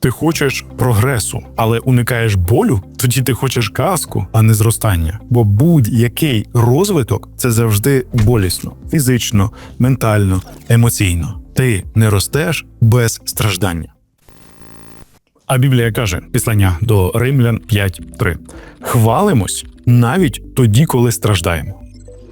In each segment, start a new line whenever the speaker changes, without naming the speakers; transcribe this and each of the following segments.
Ти хочеш прогресу, але уникаєш болю, тоді ти хочеш казку, а не зростання. Бо будь-який розвиток це завжди болісно, фізично, ментально, емоційно. Ти не ростеш без страждання. А Біблія каже: післання до Римлян 5.3. Хвалимось навіть тоді, коли страждаємо.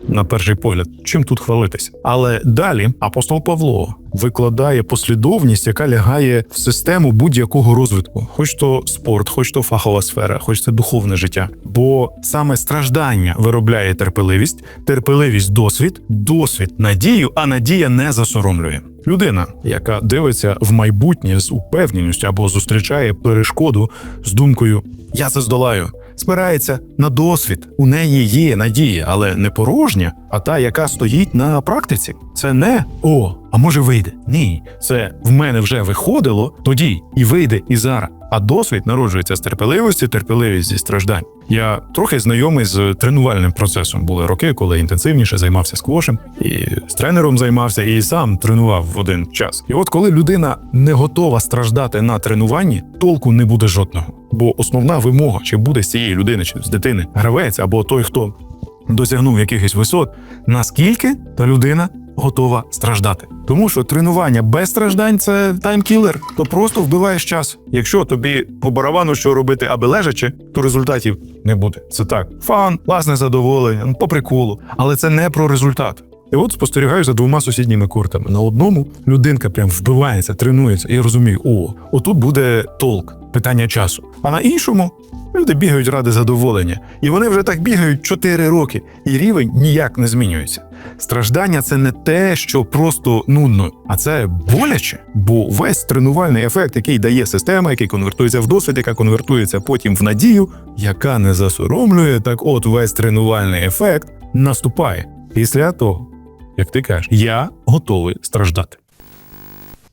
На перший погляд, чим тут хвалитися? Але далі апостол Павло викладає послідовність, яка лягає в систему будь-якого розвитку, хоч то спорт, хоч то фахова сфера, хоч це духовне життя. Бо саме страждання виробляє терпеливість, терпеливість досвід, досвід надію, а надія не засоромлює. Людина, яка дивиться в майбутнє з упевненістю або зустрічає перешкоду з думкою Я це здолаю. Спирається на досвід. У неї є надія, але не порожня, а та, яка стоїть на практиці. Це не о, а може вийде. Ні, це в мене вже виходило тоді і вийде і зараз. А досвід народжується з терпеливості, терпеливість зі страждань. Я трохи знайомий з тренувальним процесом. Були роки, коли інтенсивніше займався сквошем, і з тренером займався, і сам тренував в один час. І от коли людина не готова страждати на тренуванні, толку не буде жодного. Бо основна вимога, чи буде з цієї людини, чи з дитини гравець або той, хто досягнув якихось висот, наскільки та людина готова страждати. Тому що тренування без страждань це таймкілер, то просто вбиваєш час. Якщо тобі по барабану що робити, аби лежачи, то результатів не буде. Це так. Фан, власне задоволення, ну, по приколу. Але це не про результат. І от спостерігаю за двома сусідніми куртами. На одному людинка прям вбивається, тренується, і розумію, о, отут буде толк, питання часу. А на іншому люди бігають ради задоволення. І вони вже так бігають 4 роки, і рівень ніяк не змінюється. Страждання це не те, що просто нудно, а це боляче, бо весь тренувальний ефект, який дає система, який конвертується в досвід, яка конвертується потім в надію, яка не засоромлює, так от весь тренувальний ефект наступає після того, як ти кажеш, я готовий страждати.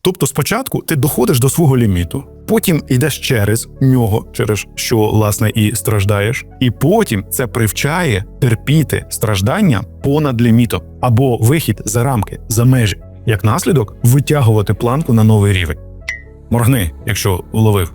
Тобто спочатку ти доходиш до свого ліміту, потім йдеш через нього, через що власне і страждаєш, і потім це привчає терпіти страждання понад лімітом або вихід за рамки, за межі, як наслідок витягувати планку на новий рівень. Моргни, якщо уловив.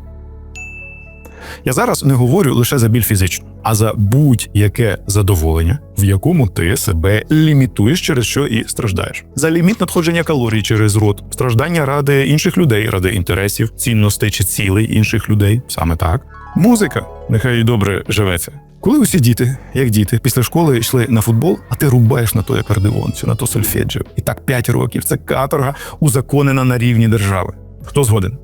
Я зараз не говорю лише за біль фізичну, а за будь-яке задоволення, в якому ти себе лімітуєш, через що і страждаєш. За ліміт надходження калорій через рот, страждання ради інших людей, ради інтересів, цінностей чи цілей інших людей. Саме так. Музика, нехай і добре живеться. Коли усі діти, як діти, після школи йшли на футбол, а ти рубаєш на той акордеон чи на то сольфеджіо. І так 5 років це каторга узаконена на рівні держави. Хто згоден?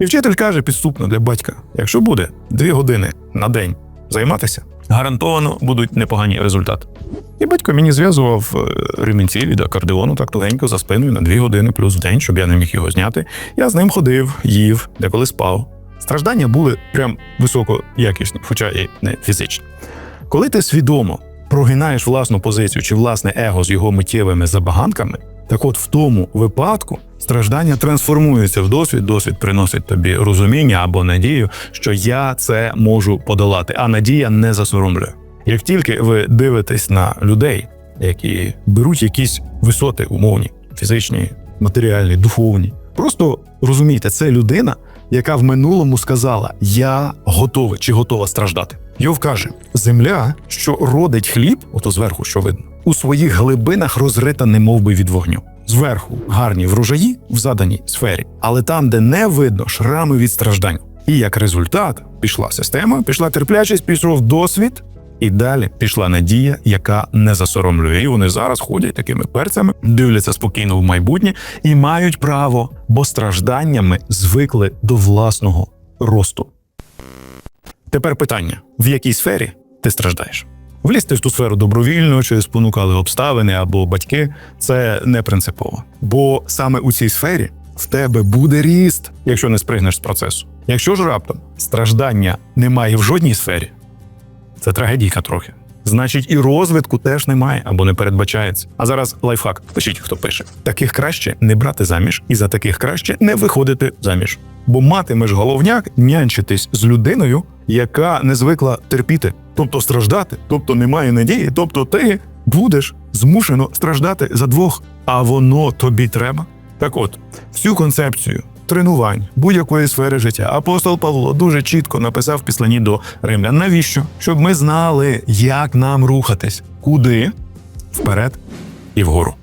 І вчитель каже підступно для батька: якщо буде дві години на день займатися, гарантовано будуть непогані результати. І батько мені зв'язував е, ремінці від акордеону так тугенько за спиною на дві години плюс в день, щоб я не міг його зняти. Я з ним ходив, їв, деколи спав. Страждання були прям високоякісні, хоча і не фізичні. Коли ти свідомо прогинаєш власну позицію чи власне его з його миттєвими забаганками, так от в тому випадку страждання трансформується в досвід, досвід приносить тобі розуміння або надію, що я це можу подолати, а надія не засоромлює. Як тільки ви дивитесь на людей, які беруть якісь висоти умовні, фізичні, матеріальні, духовні, просто розумійте, це людина, яка в минулому сказала: Я готовий чи готова страждати. Йов каже: земля, що родить хліб, ото зверху, що видно, у своїх глибинах розрита, немов би від вогню. Зверху гарні врожаї в заданій сфері, але там, де не видно, шрами від страждань. І як результат пішла система, пішла терплячість, пішов досвід, і далі пішла надія, яка не засоромлює. І вони зараз ходять такими перцями, дивляться спокійно в майбутнє і мають право, бо стражданнями звикли до власного росту. Тепер питання: в якій сфері ти страждаєш? Влізти в ту сферу добровільно чи спонукали обставини або батьки це не принципово. Бо саме у цій сфері в тебе буде ріст, якщо не спригнеш з процесу. Якщо ж раптом страждання немає в жодній сфері, це трагедійка трохи. Значить, і розвитку теж немає або не передбачається. А зараз лайфхак. Пишіть, хто пише. Таких краще не брати заміж, і за таких краще не виходити заміж. Бо матимеш головняк нянчитись з людиною, яка не звикла терпіти, тобто страждати, тобто немає надії, тобто ти будеш змушено страждати за двох, а воно тобі треба. Так от, всю концепцію тренувань, будь-якої сфери життя. Апостол Павло дуже чітко написав післанні до римлян. Навіщо? Щоб ми знали, як нам рухатись, куди, вперед і вгору.